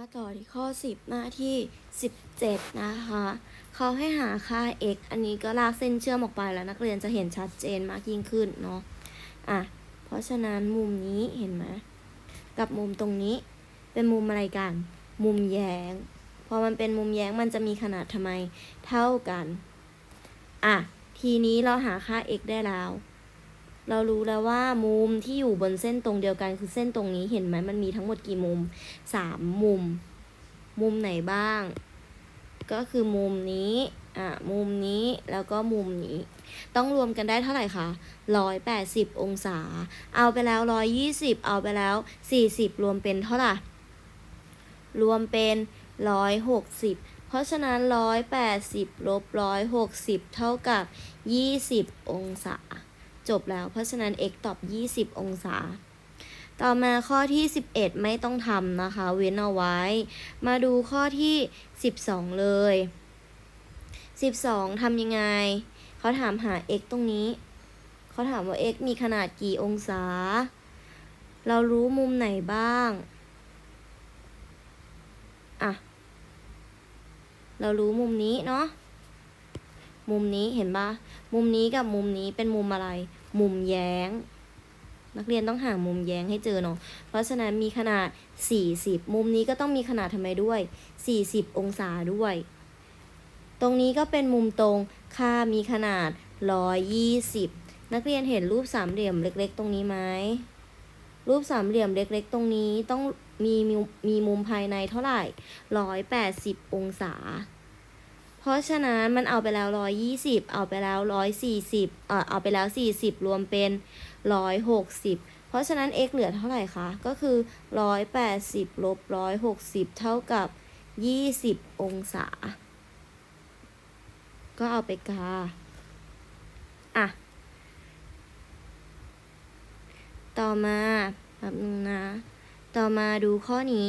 มาต่อที่ข้อ 10 หน้าที่ 17 นะคะเขาให้หาค่า x อันนี้ก็ลากเส้นเชื่อมออกไปแล้วนักเรียนจะเห็นชัดเจนมากยิ่งขึ้นเนาะอะเพราะฉะนั้นมุมนี้เห็นไหมกับมุมตรงนี้เป็นมุมอะไรกัน มุมแย้ง พอมันเป็นมุมแย้งมันจะมีขนาดทำไมเท่ากัน อะ ทีนี้เราหาค่า x ได้แล้ว เรารู้แล้วว่ามุมที่อยู่บนเส้นตรงเดียวกันคือเส้นตรงนี้เห็นไหมมันมีทั้งหมดกี่มุมสามมุม มุมไหนบ้าง ก็คือมุมนี้อะมุมนี้แล้วก็มุมนี้ ต้องรวมกันได้เท่าไหร่คะร้อยแปดสิบองศา เอาไปแล้วร้อยยี่สิบเอาไปแล้วสี่สิบรวมเป็นเท่าไหร่ รวมเป็นร้อยหกสิบเพราะฉะนั้นร้อยแปดสิบลบร้อยหกสิบเท่ากับยี่สิบองศา จบแล้ว เพราะฉะนั้น x ตอบ 20 องศา ต่อมาข้อที่ 11 ไม่ต้องทำนะคะ เว้นเอาไว้ มาดูข้อที่ 12 เลย 12ทำยังไง เขาถามหา x ตรงนี้ เขาถามว่า x มีขนาดกี่องศา เรารู้มุมไหนบ้าง อะ เรารู้มุมนี้เนาะมุมนี้เห็นปะมุมนี้กับมุมนี้เป็นมุมอะไร มุมแย้ง นักเรียนต้องหามุมแย้งให้เจอเนาะเพราะฉะนั้นมีขนาด 40 มุมนี้ก็ต้องมีขนาดทำไมด้วย 40 องศาด้วย ตรงนี้ก็เป็นมุมตรงค่ามีขนาด 120 นักเรียนเห็นรูปสามเหลี่ยมเล็กๆ ตรงนี้ไหมรูปสามเหลี่ยมเล็กๆ ตรงนี้ต้องมีมีมุมภายในเท่าไหร่ 180 องศา ราะฉะนั้นมันเอาไปแล้วร้อยยี่สิบเอาไปแล้วร้อยสี่สิบเอ่อเอาไปแล้วสี่สิบรวมเป็นร้อยหกสิบเพราะฉะนั้น x เหลือเท่าไหร่คะ ก็คือร้อยแปดสิบลบร้อยหกสิบเท่ากับยี่สิบองศา ก็เอาไปกา อะ ต่อมาแบบนึงนะ ต่อมาดูข้อนี้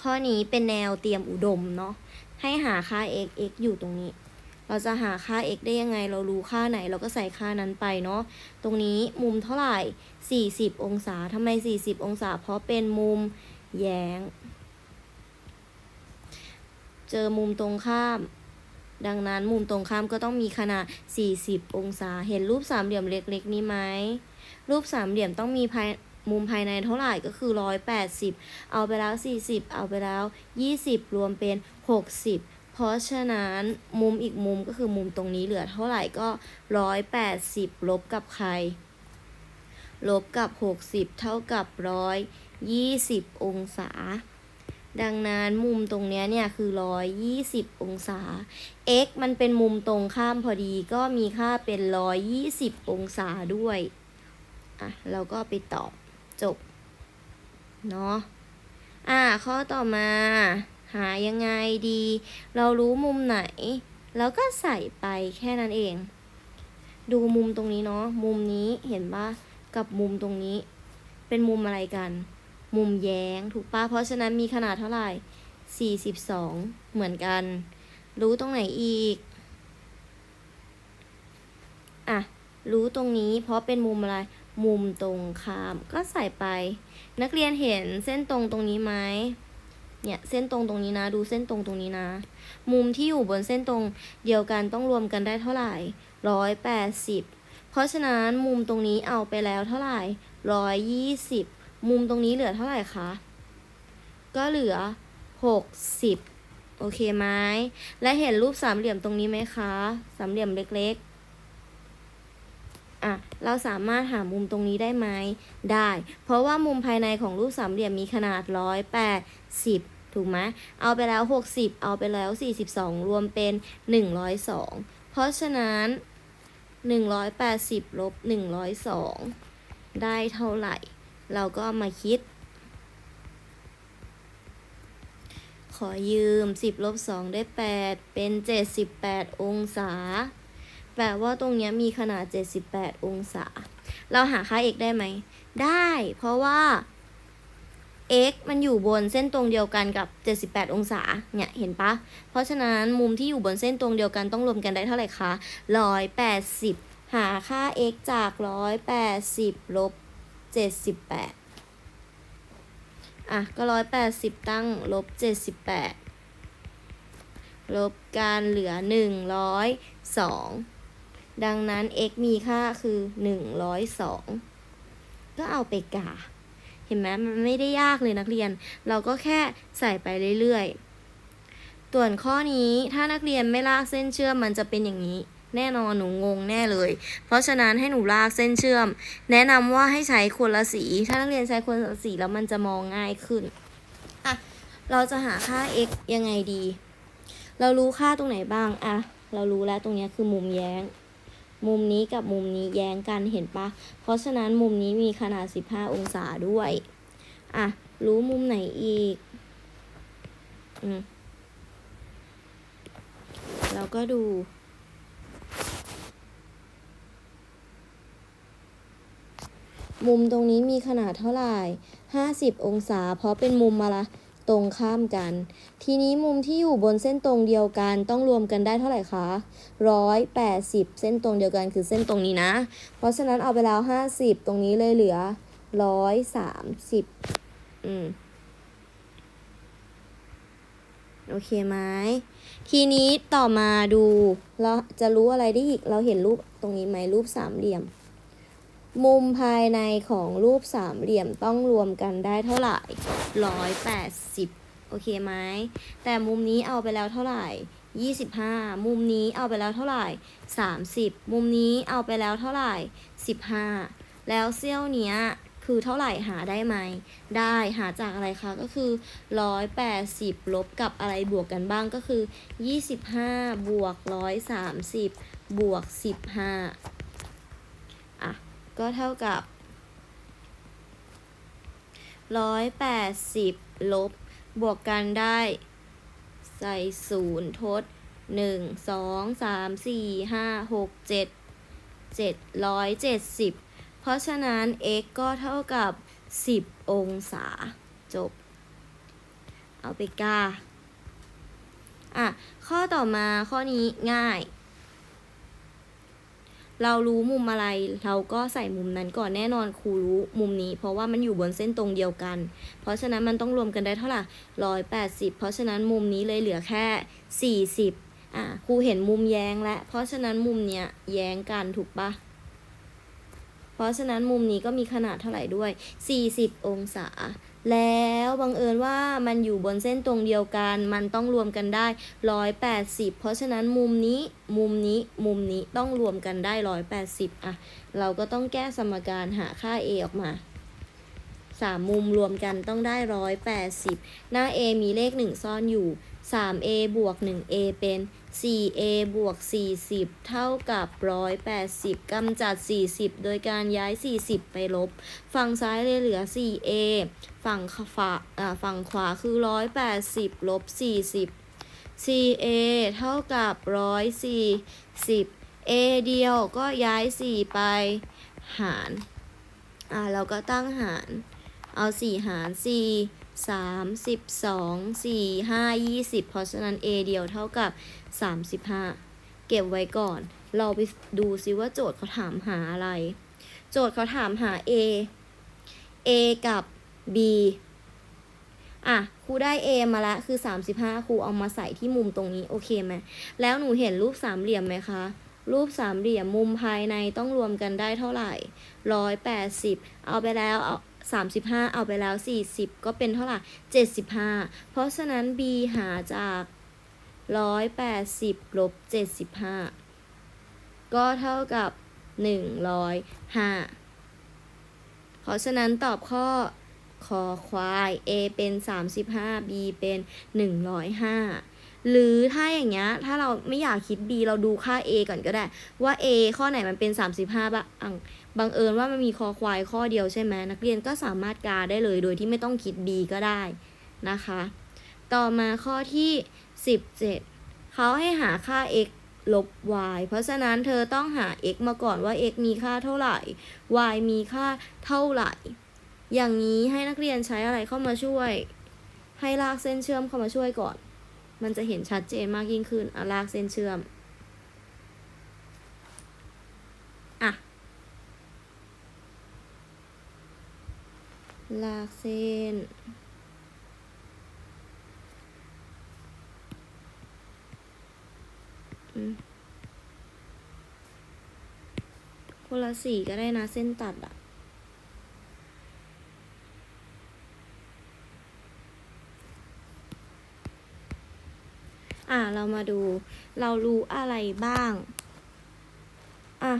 ข้อนี้เป็นแนวเตรียมอุดมเนาะ ให้หาค่า x x อยู่ตรงนี้ เราจะหาค่า x ได้ยังไง เรารู้ค่าไหน เราก็ใส่ค่านั้นไปเนาะ ตรงนี้มุมเท่าไหร่ 40 องศาทำไม 40 องศา เพราะเป็นมุมแย้ง เจอมุมตรงข้าม ดังนั้นมุมตรงข้ามก็ต้องมีขนาด 40 องศา เห็นรูปสามเหลี่ยมเล็กๆ นี้ไหม รูปสามเหลี่ยมต้องมีภาย มุมภายในเท่าไหร่ก็คือ 180 เอาไปแล้ว 40 เอาไปแล้ว 20 รวมเป็น 60 เพราะฉะนั้นมุมอีกมุมก็คือมุมตรงนี้เหลือเท่าไหร่ก็ 180 ลบกับใคร ลบกับ 60 เท่ากับ 120 องศา ดังนั้นมุมตรงเนี้ยเนี่ยคือ 120 องศา x มันเป็นมุมตรงข้ามพอดีก็มีค่าเป็น 120 องศาด้วยอะเราก็ไปตอบ จบ เนาะอะข้อต่อมา หายังไงดี เรารู้มุมไหน แล้วก็ใส่ไปแค่นั้นเอง ดูมุมตรงนี้เนาะ มุมนี้เห็นปะกับมุมตรงนี้ เป็นมุมอะไรกัน มุมแย้งถูกปะเพราะฉะนั้นมีขนาดเท่าไหร่ 42 เหมือนกัน รู้ตรงไหนอีก อะ รู้ตรงนี้เพราะเป็นมุมอะไร มุมตรงข้าม ก็ใส่ไป นักเรียนเห็นเส้นตรงตรงนี้ไหมเนี่ยเส้นตรงตรงนี้นะ ดูเส้นตรงตรงนี้นะ มุมที่อยู่บนเส้นตรงเดียวกันต้องรวมกันได้เท่าไหร่ร้อยแปดสิบเพราะฉะนั้นมุมตรงนี้เอาไปแล้วเท่าไหร่ร้อยยี่สิบมุมตรงนี้เหลือเท่าไหร่คะก็เหลือหกสิบโอเคไหมและเห็นรูปสามเหลี่ยมตรงนี้ไหมคะ สามเหลี่ยมเล็กๆ อะเราสามารถหามุมตรงนี้ได้ไหมได้ เพราะว่ามุมภายในของรูปสามเหลี่ยมมีขนาดร้อยแปดสิบถูกไหมเอาไปแล้วหกสิบเอาไปแล้วสี่สิบสองรวมเป็นหนึ่งร้อยสองเพราะฉะนั้นหนึ่งร้อยแปดสิบลบหนึ่งร้อยสองได้เท่าไหร่ เราก็มาคิด ขอยืมสิบลบสองได้แปดเป็นเจ็ดสิบแปดองศา แปลว่าตรงนี้มีขนาด 78 องศา เราหาค่า x ได้ไหม ได้ เพราะว่า x มันอยู่บนเส้นตรงเดียวกันกับ 78 องศา เนี่ย เห็นปะ เพราะฉะนั้นมุมที่อยู่บนเส้นตรงเดียวกันต้องรวมกันได้เท่าไหร่คะ 180 หาค่า x จาก 180 ลบ 78 อะ ก็ร้อยแปดสิบตั้งลบเจ็ดสิบแปดลบการเหลือหนึ่งร้อยสอง ดังนั้น x มีค่าคือหนึ่งร้อยสองก็เอาไปกา เห็นไหมมันไม่ได้ยากเลยนักเรียน เราก็แค่ใส่ไปเรื่อยๆส่วนข้อนี้ถ้านักเรียนไม่ลากเส้นเชื่อมมันจะเป็นอย่างนี้ แน่นอนหนูงงแน่เลย เพราะฉะนั้นให้หนูลากเส้นเชื่อม แนะนำว่าให้ใช้คนละสี ถ้านักเรียนใช้คนละสีแล้วมันจะมองง่ายขึ้นอะเราจะหาค่า x ยังไงดี เรารู้ค่าตรงไหนบ้าง อะ เรารู้แล้วตรงเนี้ยคือมุมแย้ง มุมนี้กับมุมนี้แย้งกันเห็นปะ เพราะฉะนั้นมุมนี้มีขนาด 15 องศาด้วย อะ รู้มุมไหนอีก อืมเราก็ดู มุมตรงนี้มีขนาดเท่าไหร่ 50 องศา เพราะเป็นมุมมาละ ตรงข้ามกัน ทีนี้มุมที่อยู่บนเส้นตรงเดียวกันต้องรวมกันได้เท่าไหร่คะร้อยแปดสิบเส้นตรงเดียวกันคือเส้นตรงนี้นะ เพราะฉะนั้นเอาไปแล้วห้าสิบตรงนี้เลยเหลือร้อยสามสิบอืมโอเคไหมทีนี้ต่อมาดูเราจะรู้อะไรได้อีก เราเห็นรูปตรงนี้ไหมรูปสามเหลี่ยม มุมภายในของรูปสามเหลี่ยมต้องรวมกันได้เท่าไหร่ร้อยแปดสิบโอเคไหม แต่มุมนี้เอาไปแล้วเท่าไหร่ยี่สิบห้ามุมนี้เอาไปแล้วเท่าไหร่สามสิบมุมนี้เอาไปแล้วเท่าไหร่สิบห้าแล้วเซี่ยวเนี้ยคือเท่าไหร่หาได้ไหม ได้หาจากอะไรคะ ก็คือร้อยแปดสิบลบกับอะไรบวกกันบ้างก็คือยี่สิบห้าบวกร้อยสามสิบบวกสิบห้า ก็เท่ากับร้อยแปดสิบลบบวกกันได้ ใส่ศูนย์ทดหนึ่งสองสามสี่ห้าหกเจ็ดเจ็ดร้อยเจ็ดสิบเพราะฉะนั้น x ก็เท่ากับสิบองศาจบ เอาไปกาอะ ข้อต่อมาข้อนี้ง่าย เรารู้มุมอะไร เราก็ใส่มุมนั้นก่อนแน่นอนครูรู้มุมนี้ เพราะว่ามันอยู่บนเส้นตรงเดียวกัน เพราะฉะนั้นมันต้องรวมกันได้เท่าไหร่ร้อยแปดสิบเพราะฉะนั้นมุมนี้เลยเหลือแค่สี่สิบอะครูเห็นมุมแย้งแล้วเพราะฉะนั้นมุมเนี้ยแย้งกันถูกปะเพราะฉะนั้นมุมนี้ก็มีขนาดเท่าไหร่ด้วย 40 องศา แล้วบังเอิญว่ามันอยู่บนเส้นตรงเดียวกัน มันต้องรวมกันได้ 180 เพราะฉะนั้นมุมนี้มุมนี้มุมนี้ต้องรวมกันได้ 180อะเราก็ต้องแก้สมการหาค่า a ออกมาสามมุมรวมกันต้องได้ 180 หน้า a มีเลข 1 ซ่อนอยู่ 3a บวก 1a เป็น 4a บวก 40 เท่ากับ 180 กำจัด 40 โดยการย้าย 40 ไปลบ ฝั่งซ้ายเลยเหลือ 4a ฝั่งขวาอ่าฝั่งขวาคือ 180 ลบ 40 4a เท่ากับ 140 a เดียวก็ย้าย 4 ไปหาร อ่าเราก็ตั้งหาร เอา 4 หาร 4 สามสิบสองสี่ห้ายี่สิบเพราะฉะนั้น a เดียวเท่ากับสามสิบห้าเก็บไว้ก่อน เราไปดูซิว่าโจทย์เขาถามหาอะไร โจทย์เขาถามหา a a กับ b อะครูได้ a มาล้วคือ 35ครูเอามาใส่ที่มุมตรงนี้โอเคไหมแล้วหนูเห็นรูปสามเหลี่ยมไหมคะ รูปสามเหลี่ยมมุมภายในต้องรวมกันได้เท่าไหร่ร้อยแปดสิบเอาไปแล้วเอา สามสิบห้าเอาไปแล้วสี่สิบก็เป็นเท่าไหร่เจ็ดสิบห้าเพราะฉะนั้น b หาจากร้อยแปดสิบลบเจ็ดสิบห้าก็เท่ากับหนึ่งร้อยห้าเพราะฉะนั้นตอบข้อคอควาย a เป็นสามสิบห้า b เป็นหนึ่งร้อยห้าหรือถ้าอย่างเงี้ย ถ้าเราไม่อยากคิด b เราดูค่า a ก่อนก็ได้ ว่า a ข้อไหนมันเป็น 35บ้าง บังเอิญว่ามันมีคอควายข้อเดียวใช่ไหมนักเรียนก็สามารถกาได้เลยโดยที่ไม่ต้องคิด b ก็ได้นะคะ ต่อมาข้อที่ 17 เขาให้หาค่า x ลบ y เพราะฉะนั้นเธอต้องหา x มาก่อนว่า x มีค่าเท่าไหร่ y มีค่าเท่าไหร่ อย่างนี้ให้นักเรียนใช้อะไรเข้ามาช่วย ให้ลากเส้นเชื่อมเข้ามาช่วยก่อน มันจะเห็นชัดเจนมากยิ่งขึ้นเอาลากเส้นเชื่อม ลากเส้น คนละสีก็ได้นะเส้นตัดอะอะ เรามาดู เรารู้อะไรบ้าง อะ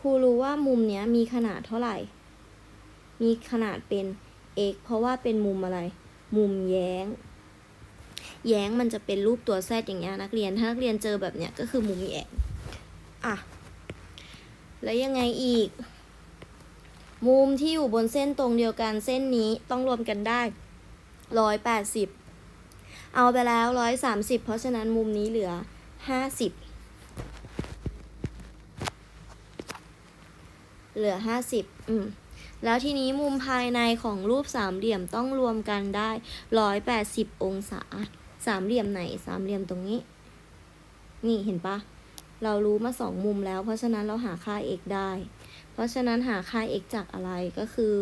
ครูรู้ว่ามุมเนี้ยมีขนาดเท่าไหร่ มีขนาดเป็น x เพราะว่าเป็นมุมอะไร มุมแย้ง แย้งมันจะเป็นรูปตัวแซดอย่างเงี้ยนักเรียน ถ้านักเรียนเจอแบบเนี้ยก็คือมุมแย้งอะ แล้วยังไงอีก มุมที่อยู่บนเส้นตรงเดียวกันเส้นนี้ต้องรวมกันได้ร้อยแปดสิบเอาไปแล้วร้อยสามสิบเพราะฉะนั้นมุมนี้เหลือห้าสิบเหลือห้าสิบอืม แล้วทีนี้มุมภายในของรูปสามเหลี่ยมต้องรวมกันได้ร้อยแปดสิบองศา สามเหลี่ยมไหน สามเหลี่ยมตรงนี้ นี่เห็นปะ เรารู้มาสองมุมแล้ว เพราะฉะนั้นเราหาค่า x ได้ เพราะฉะนั้นหาค่า x จากอะไรก็คือ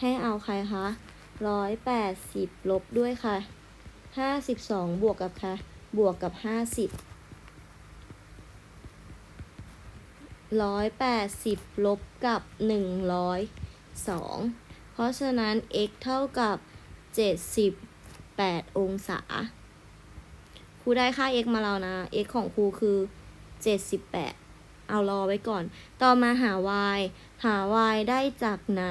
ให้เอาใครคะร้อยแปดสิบลบด้วยค่ะห้าสิบสองบวกกับค่ะ บวกกับห้าสิบร้อยแปดสิบลบกับหนึ่งร้อย สองเพราะฉะนั้น x เท่ากับเจ็ดสิบแปดองศา ครูได้ค่า x มาแล้วนะ x ของครูคือ 78 เอารอไว้ก่อน ต่อมาหา y หา y ได้จากไหน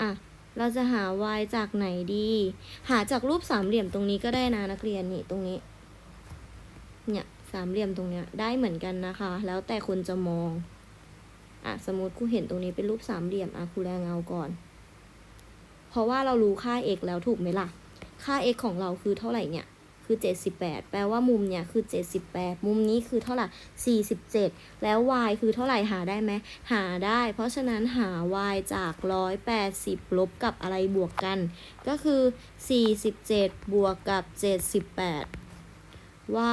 อะเราจะหา y จากไหนดี หาจากรูปสามเหลี่ยมตรงนี้ก็ได้นะนักเรียนนี่ตรงนี้ เนี่ย สามเหลี่ยมตรงเนี้ยได้เหมือนกันนะคะ แล้วแต่คนจะมองอะสมมติครูเห็นตรงนี้เป็นรูปสามเหลี่ยมอะครูแรงเงาก่อน เพราะว่าเรารู้ค่า x แล้วถูกไหมล่ะ ค่า x ของเราคือเท่าไหร่เนี่ยคือ 78 แปลว่ามุมเนี่ยคือ 78 มุมนี้คือเท่าไหร่ 47 แล้ว y คือเท่าไหร่หาได้ไหมหาได้ เพราะฉะนั้นหา y จาก 180 ลบกับอะไรบวกกัน ก็คือ 47 บวกกับ 78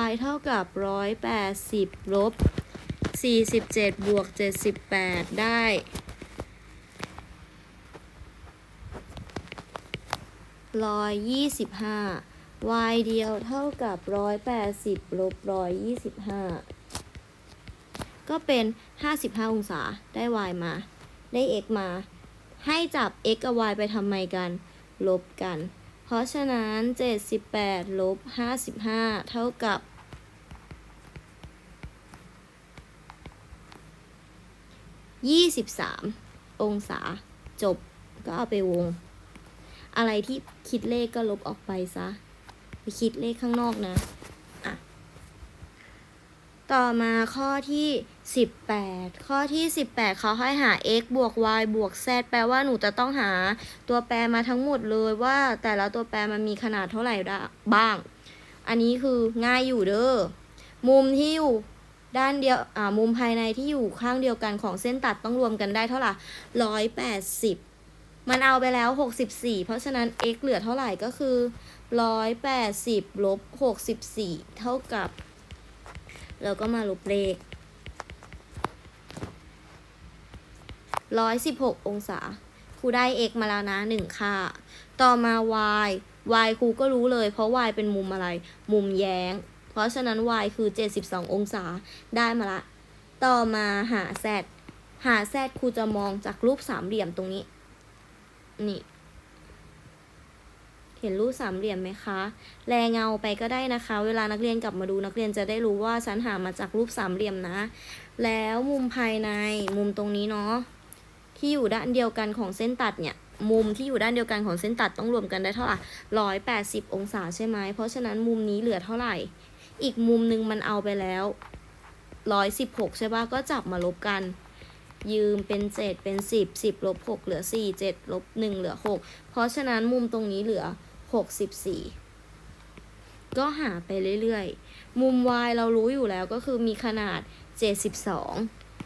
y เท่ากับ 180 ลบ 47 บวก 78 ได้ ร้อยยี่สิบห้า y เดียวเท่ากับร้อยแปดสิบลบร้อยยี่สิบห้า ก็เป็นห้าสิบห้าองศา ได้ y มา ได้ x มา ให้จับ x กับ y ไปทำไมกัน ลบกัน เพราะฉะนั้นเจ็ดสิบแปดลบห้าสิบห้าเท่ากับยี่สิบสามองศาจบก็เอาไปวง อะไรที่คิดเลขก็ลบออกไปซะ ไปคิดเลขข้างนอกนะ อะ ต่อมาข้อที่ 18 ข้อที่ 18เขาให้หา x บวก y บวก z แปลว่าหนูจะต้องหาตัวแปรมาทั้งหมดเลยว่าแต่ละตัวแปรมันมีขนาดเท่าไหร่บ้าง อันนี้คือง่ายอยู่เด้อ มุมที่อยู่ด้านเดียวอ่ามุมภายในที่อยู่ข้างเดียวกันของเส้นตัดต้องรวมกันได้เท่าไหร่ร้อยแปดสิบมันเอาไปแล้ว 64 เพราะฉะนั้น x เหลือเท่าไหร่ก็คือ 180ลบ64 เท่ากับ แล้วก็มาลบเลข 116 องศา ครูได้ x มาแล้วนะ 1 ค่า ต่อมา y y ครูก็รู้เลย เพราะ y เป็นมุมอะไร มุมแย้ง เพราะฉะนั้น y คือ 72 องศา ได้มาละ ต่อมาหา z หา z ครูจะมองจากรูปสามเหลี่ยมตรงนี้ นี่ เห็นรูปสามเหลี่ยมไหมคะแลเงาไปก็ได้นะคะ เวลานักเรียนกลับมาดูนักเรียนจะได้รู้ว่าฉันหามาจากรูปสามเหลี่ยมนะ แล้วมุมภายในมุมตรงนี้เนาะ ที่อยู่ด้านเดียวกันของเส้นตัดเนี่ยมุมที่อยู่ด้านเดียวกันของเส้นตัดต้องรวมกันได้เท่าไหร่ร้อยแปดสิบองศาใช่ไหมเพราะฉะนั้นมุมนี้เหลือเท่าไหร่ อีกมุมหนึ่งมันเอาไปแล้วร้อยสิบหกใช่ปะก็จับมาลบกัน ยืมเป็นเจ็ดเป็นสิบสิบลบหกเหลือสี่เจ็ดลบหนึ่งเหลือหกเพราะฉะนั้นมุมตรงนี้เหลือหกสิบสี่ก็หาไปเรื่อยๆ มุม y เรารู้อยู่แล้วก็คือมีขนาดเจ็ดสิบสอง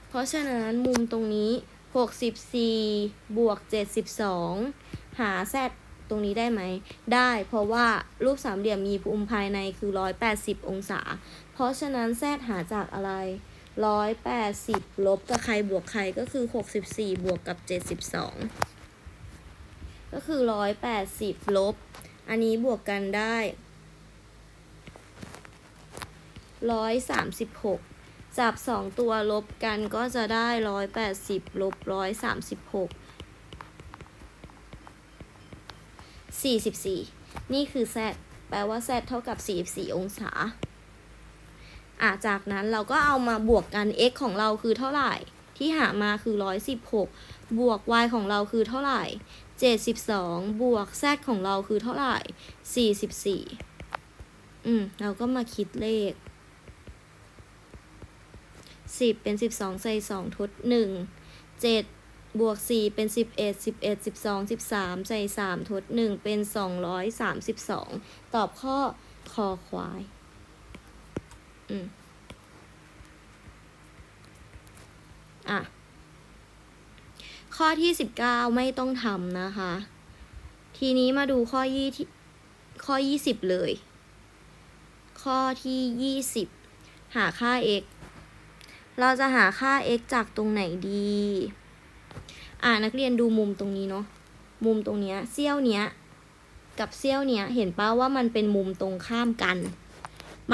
เพราะฉะนั้นมุมตรงนี้ 64 บวก 72 หาแซดตรงนี้ได้ไหม ได้เพราะว่ารูปสามเหลี่ยมมีภูมิภายในคือ 180 องศา เพราะฉะนั้นแซดหาจากอะไร 180 ลบกับใครบวกใครก็คือ 64 บวกกับ 72 ก็คือ 180 ลบ อันนี้บวกกันได้ 136 จับสองตัวลบกันก็จะได้ร้อยแปดสิบลบร้อยสามสิบหกสี่สิบสี่นี่คือ z แปลว่า z เท่ากับสี่สี่องศาอะจากนั้นเราก็เอามาบวกกัน x ของเราคือเท่าไหร่ ที่หามาคือร้อยสิบหกบวก y ของเราคือเท่าไหร่เจ็ดสิบสองบวก z ของเราคือเท่าไหร่สี่สิบสี่อืม เราก็มาคิดเลข สิบเป็นสิบสองใส่สองทดหนึ่งเจ็ดบวกสี่เป็นสิบเอ็ดสิบเอ็ดสิบสองสิบสามใส่สามทดหนึ่งเป็นสองร้อยสามสิบสองตอบข้อคอควาย อืม อะ ข้อที่สิบเก้าไม่ต้องทำนะคะ ทีนี้มาดูข้อยี่ที่ข้อยี่สิบเลย ข้อที่ยี่สิบหาค่า x เราจะหาค่า x จากตรงไหนดี อ่านักเรียนดูมุมตรงนี้เนาะ มุมตรงเนี้ยเสี้ยวเนี้ย กับเสี้ยวเนี้ย เห็นป้าว่ามันเป็นมุมตรงข้ามกัน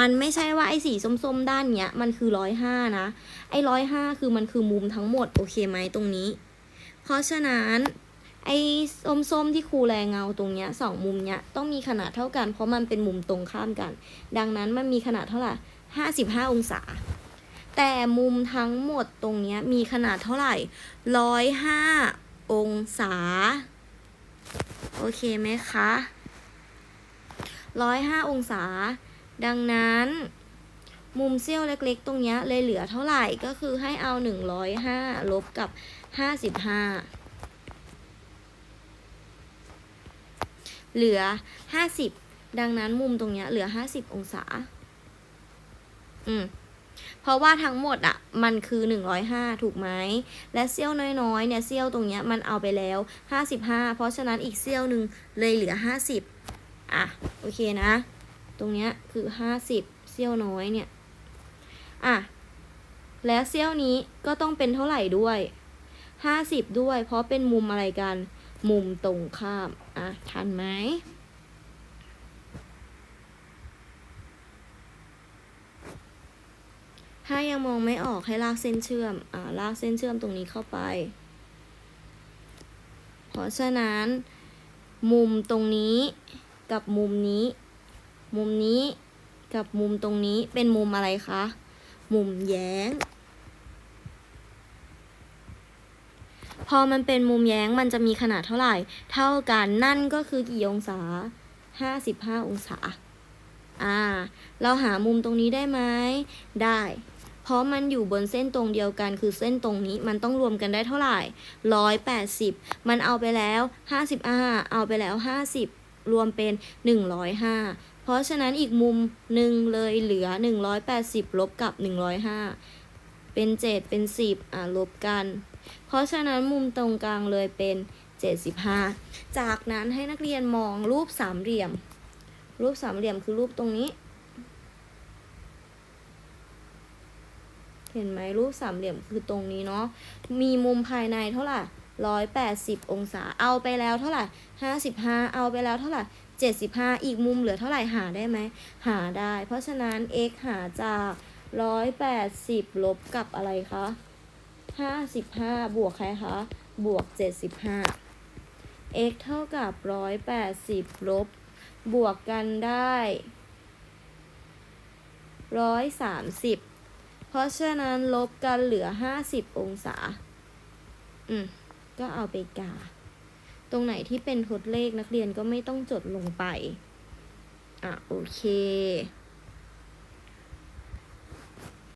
มันไม่ใช่ว่าไอ้สีส้มๆ ด้านเนี้ย มันคือร้อยห้านะ ไอ้ร้อยห้าคือมันคือมุมทั้งหมด โอเคไหมตรงนี้ เพราะฉะนั้นไอ้ส้มๆที่ครูแรงเงาตรงเนี้ยสองมุมเนี้ยต้องมีขนาดเท่ากัน เพราะมันเป็นมุมตรงข้ามกัน ดังนั้นมันมีขนาดเท่าไหร่ห้าสิบห้าองศา แต่มุมทั้งหมดตรงนี้มีขนาดเท่าไหร่ร้อยห้าองศา โอเคไหมคะร้อยห้าองศา ดังนั้น มุมเสี้ยวเล็กๆ ตรงนี้เลยเหลือเท่าไหร่ก็คือให้เอาหนึ่งร้อยห้าลบกับห้าสิบห้าเหลือห้าสิบดังนั้นมุมตรงนี้เหลือห้าสิบองศา อืม เพราะว่าทั้งหมดอะมันคือหนึ่งร้อยห้าถูกไหม และเสี้ยวน้อยๆ เนี่ยเสี้ยวตรงเนี้ยมันเอาไปแล้วห้าสิบห้าเพราะฉะนั้นอีกเสี้ยวหนึ่งเลยเหลือห้าสิบอะ โอเคนะ ตรงเนี้ยคือห้าสิบเสี้ยวน้อยเนี่ย อะ และเสี้ยวนี้ก็ต้องเป็นเท่าไหร่ด้วยห้าสิบด้วย เพราะเป็นมุมอะไรกัน มุมตรงข้าม อะ ทันไหม ถ้ายังมองไม่ออกให้ลากเส้นเชื่อม อ่า ลากเส้นเชื่อมตรงนี้เข้าไป เพราะฉะนั้น มุมตรงนี้กับมุมนี้ มุมนี้กับมุมตรงนี้เป็นมุมอะไรคะ มุมแย้ง พอมันเป็นมุมแย้งมันจะมีขนาดเท่าไหร่ เท่ากันนั่นก็คือกี่องศา 55 องศา อ่า เราหามุมตรงนี้ได้ไหม ได้ เพราะมันอยู่บนเส้นตรงเดียวกัน คือเส้นตรงนี้มันต้องรวมกันได้เท่าไหร่ร้อยแปดสิบมันเอาไปแล้วห้าสิบห้าเอาไปแล้วห้าสิบรวมเป็นหนึ่งร้อยห้าเพราะฉะนั้นอีกมุมหนึ่งเลยเหลือหนึ่งร้อยแปดสิบลบกับหนึ่งร้อยห้าเป็นเจ็ดเป็นสิบอ่าลบกัน เพราะฉะนั้นมุมตรงกลางเลยเป็นเจ็ดสิบห้าจากนั้นให้นักเรียนมองรูปสามเหลี่ยม รูปสามเหลี่ยมคือรูปตรงนี้ เห็นไหมรูปสามเหลี่ยมคือตรงนี้เนาะมีมุมภายในเท่าไหร่ร้อยแปดสิบองศาเอาไปแล้วเท่าไหร่ห้าสิบห้าเอาไปแล้วเท่าไหร่เจ็ดสิบห้าอีกมุมเหลือเท่าไหร่หาได้ไหมหาได้ เพราะฉะนั้น x หาจากร้อยแปดสิบลบกับอะไรคะห้าสิบห้าบวกใครคะบวกเจ็ดสิบห้า x เท่ากับร้อยแปดสิบลบบวกกันได้ร้อยสามสิบ ราะฉะนั้นลบกันเหลือห้าสิบองศา อืม ก็เอาไปกา ตรงไหนที่เป็นทดเลขนักเรียนก็ไม่ต้องจดลงไป อะ โอเค